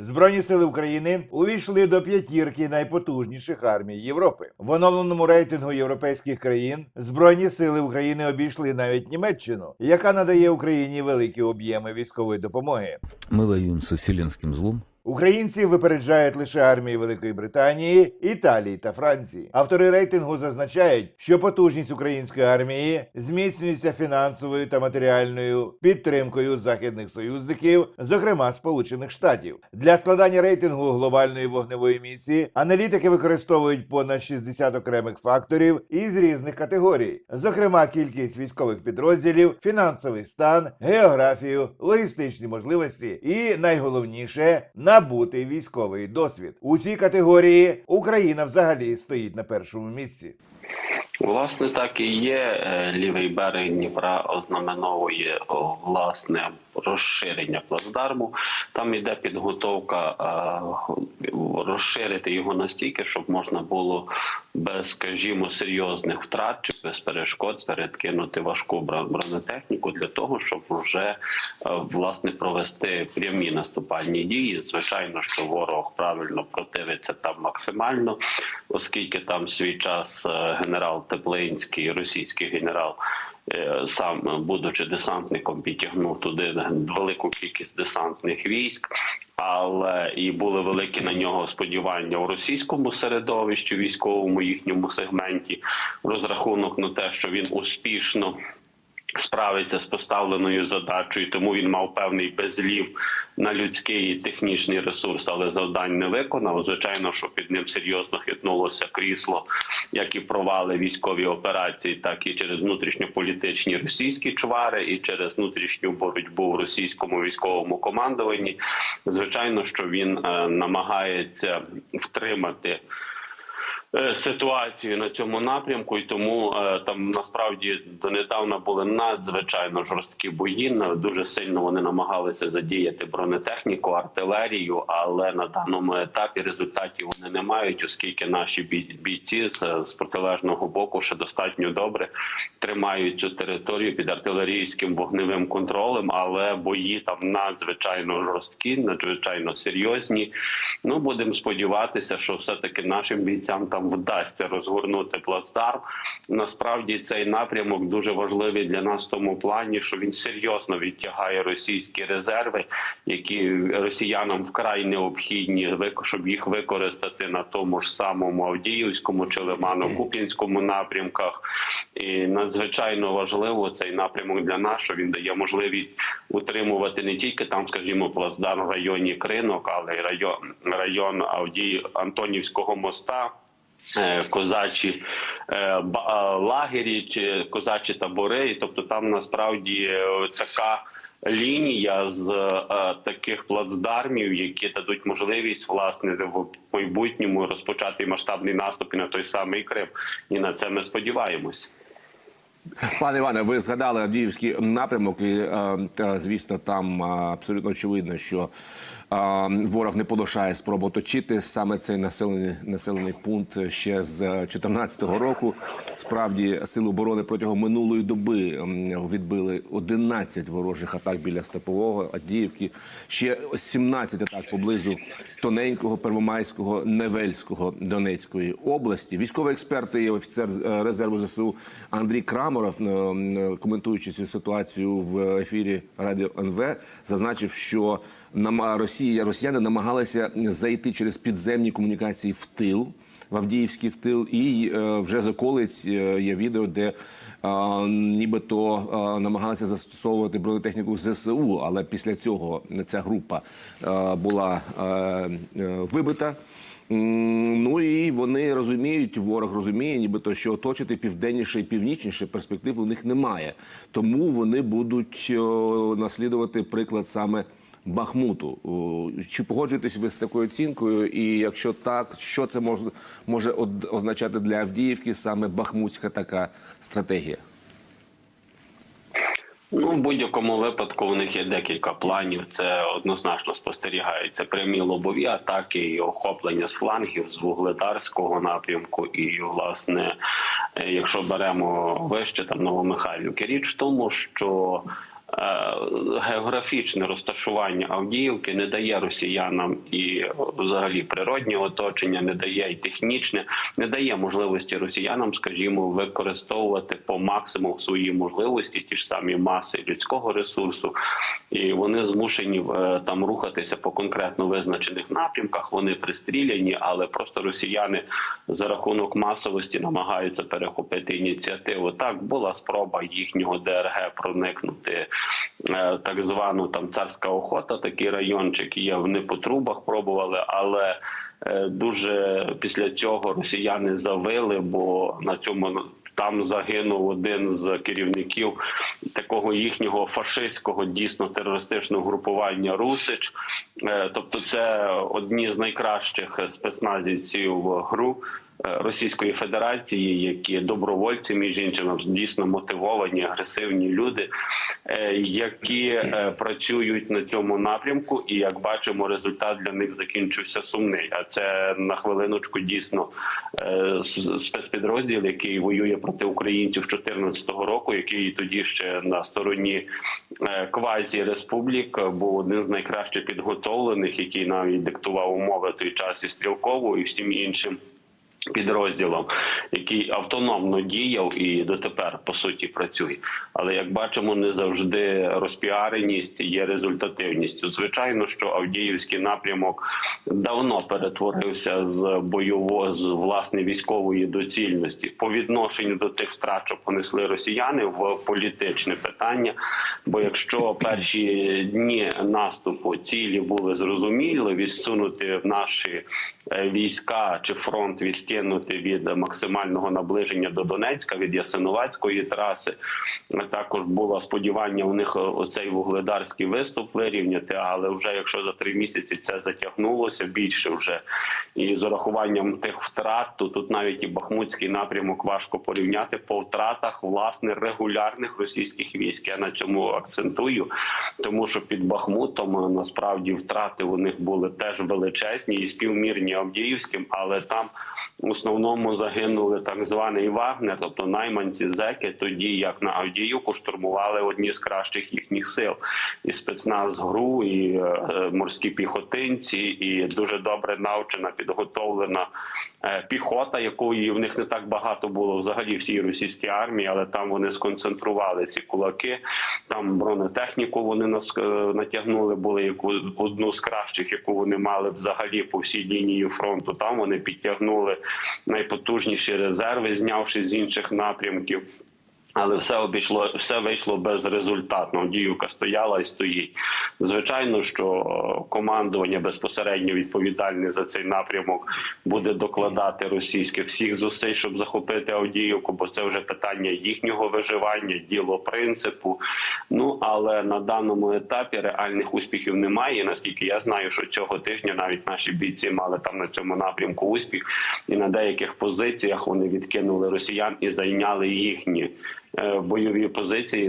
Збройні сили України увійшли до п'ятірки найпотужніших армій Європи. В оновленому рейтингу європейських країн збройні сили України обійшли навіть Німеччину, яка надає Україні великі об'єми військової допомоги. Ми воюємо з вселенським злом. Українці випереджають лише армії Великої Британії, Італії та Франції. Автори рейтингу зазначають, що потужність української армії зміцнюється фінансовою та матеріальною підтримкою західних союзників, зокрема Сполучених Штатів. Для складання рейтингу глобальної вогневої міці аналітики використовують понад 60 окремих факторів із різних категорій, зокрема кількість військових підрозділів, фінансовий стан, географію, логістичні можливості і найголовніше набутий військовий досвід. У цій категорії Україна взагалі стоїть на першому місці. Власне, так і є. Е, Лівий берег Дніпра ознаменовує власне розширення плацдарму. Там іде підготовка е, розширити його настільки, щоб можна було без, скажімо, серйозних втрат чи без перешкод передкинути важку бро- бронетехніку для того, щоб вже е, власне провести прямі наступальні дії. Звичайно, що ворог правильно противиться там максимально, оскільки там свій час е, генерал Теплинський, російський генерал. е, Сам, будучи десантником, підтягнув туди велику кількість десантних військ, але і були великі на нього сподівання у російському середовищі, військовому їхньому сегменті. Розрахунок на те, що він успішно справиться з поставленою задачею, тому він мав певний безлів на людський і технічний ресурс, але завдань не виконав. Звичайно, що під ним серйозно хитнулося крісло, як і провали військові операції, так і через внутрішньополітичні російські чвари, і через внутрішню боротьбу в російському військовому командуванні. Звичайно, що він е, намагається втримати ситуацію на цьому напрямку, і тому е, там насправді донедавна були надзвичайно жорсткі бої. Дуже сильно вони намагалися задіяти бронетехніку, артилерію, але на даному етапі результатів вони не мають, оскільки наші бійці з, протилежного боку ще достатньо добре тримають цю територію під артилерійським вогневим контролем, але бої там надзвичайно жорсткі, надзвичайно серйозні. Ну будемо сподіватися, що все таки нашим бійцям там вдасться розгорнути плацдарм. Насправді цей напрямок дуже важливий для нас в тому плані, що він серйозно відтягає російські резерви, які росіянам вкрай необхідні, щоб їх використати на тому ж самому Авдіївському чи Лимано-Куп'янському напрямках. І надзвичайно важливо цей напрямок для нас, що він дає можливість утримувати не тільки там, скажімо, плацдарм в районі Кринок, але й район район Авдії Антонівського моста. Е, Козачі е, е, лагері чи козачі табори, тобто там насправді така лінія з таких плацдармів, які дадуть можливість власне в майбутньому розпочати масштабний наступ і на той самий Крим. І на це ми сподіваємось. Пане Іване, ви згадали Авдіївський напрямок, і е, звісно, там е, абсолютно очевидно, що е, ворог не полишає спробу оточити саме цей населений населений пункт ще з 2014 року. Справді сили оборони протягом минулої доби відбили 11 ворожих атак біля Степового, Авдіївки, ще 17 атак поблизу тоненького, первомайського, Невельського Донецької області. Військовий експерт і офіцер е, резерву ЗСУ Андрій Краморов, е, коментуючи цю ситуацію в ефірі Радіо НВ, зазначив, що Росія росіяни намагалися зайти через підземні комунікації в тил. В Авдіївський в тил, і е, вже з околиць е, є відео, де е, нібито намагалися застосовувати бронетехніку ЗСУ, але після цього ця група була вибита. Ну і вони розуміють, ворог розуміє, нібито що оточити південніше і північніше перспектив у них немає. Тому вони будуть наслідувати приклад саме Бахмуту. Чи погоджуєтесь ви з такою оцінкою? І якщо так, що це може, означати для Авдіївки саме бахмутська така стратегія? Ну, в будь-якому випадку у них є декілька планів. Це однозначно спостерігається прямі лобові атаки і охоплення з флангів з вугледарського напрямку. І власне, е, якщо беремо вище там Новомихайлівки, річ в тому, що географічне розташування Авдіївки не дає росіянам і е, взагалі природнє оточення, не дає і технічне, не дає можливості росіянам, скажімо, використовувати по максимуму свої можливості, ті ж самі маси людського ресурсу, і вони змушені е, там рухатися по конкретно визначених напрямках. Вони пристріляні, але просто росіяни за рахунок масовості намагаються перехопити ініціативу. Так була спроба їхнього ДРГ проникнути е, так звану там царська охота, такий райончик є. Вони по трубах пробували, але е, дуже після цього росіяни завили, бо на цьому там загинув один з керівників такого їхнього фашистського дійсно терористичного групування Русич. Е, Тобто, це одні з найкращих спецназівців в гру. Е, Російської Федерації, які добровольці, між іншим, дійсно мотивовані, агресивні люди, е, які е, працюють на цьому напрямку, і як бачимо, результат для них закінчився сумний. А це на хвилиночку дійсно спецпідрозділ, який воює проти українців з 2014 року, який тоді ще на стороні квазі республік був один з найкраще підготовлених, який навіть диктував умови той час і стрілкову, і всім іншим підрозділом, який автономно діяв і дотепер по суті працює. Але як бачимо, не завжди розпіареність є результативністю. Звичайно, що Авдіївський напрямок давно перетворився з бойово з власне військової доцільності по відношенню до тих втрат, що понесли росіяни в політичне питання. Бо якщо перші дні наступу цілі були зрозумілі, відсунути в наші е, війська чи фронт відкинути від максимального наближення до Донецька від Ясиновацької траси. Також було сподівання у них оцей вугледарський виступ вирівняти, але вже якщо за три місяці це затягнулося більше вже і з урахуванням тих втрат, то тут навіть і Бахмутський напрямок важко порівняти по втратах власне регулярних російських військ. Я на цьому акцентую, тому що під Бахмутом е, насправді втрати у них були теж величезні і співмірні Авдіївським, але там в основному загинули так званий Вагнер, тобто найманці зеки, тоді як на Авдіївку штурмували одні з кращих їхніх сил, і спецназ ГРУ, і е, морські піхотинці, і дуже добре навчена, підготовлена е, піхота, якої в них не так багато було взагалі всій російській армії, але там вони сконцентрували ці кулаки. Там бронетехніку вони нас е, натягнули, були яку одну з кращих, яку вони мали взагалі по всій лінії фронту. Там вони підтягнули найпотужніші резерви, знявши з інших напрямків. Але все обійшло, все вийшло безрезультатно. Діюка стояла і стоїть. Звичайно, що е, командування безпосередньо відповідальне за цей напрямок буде докладати російське всіх зусиль, щоб захопити Авдіївку, бо це вже питання їхнього виживання, діло принципу. Ну але на даному етапі реальних успіхів немає. Наскільки я знаю, що цього тижня навіть наші бійці мали там на цьому напрямку успіх, і на деяких позиціях вони відкинули росіян і зайняли їхні бойові позиції.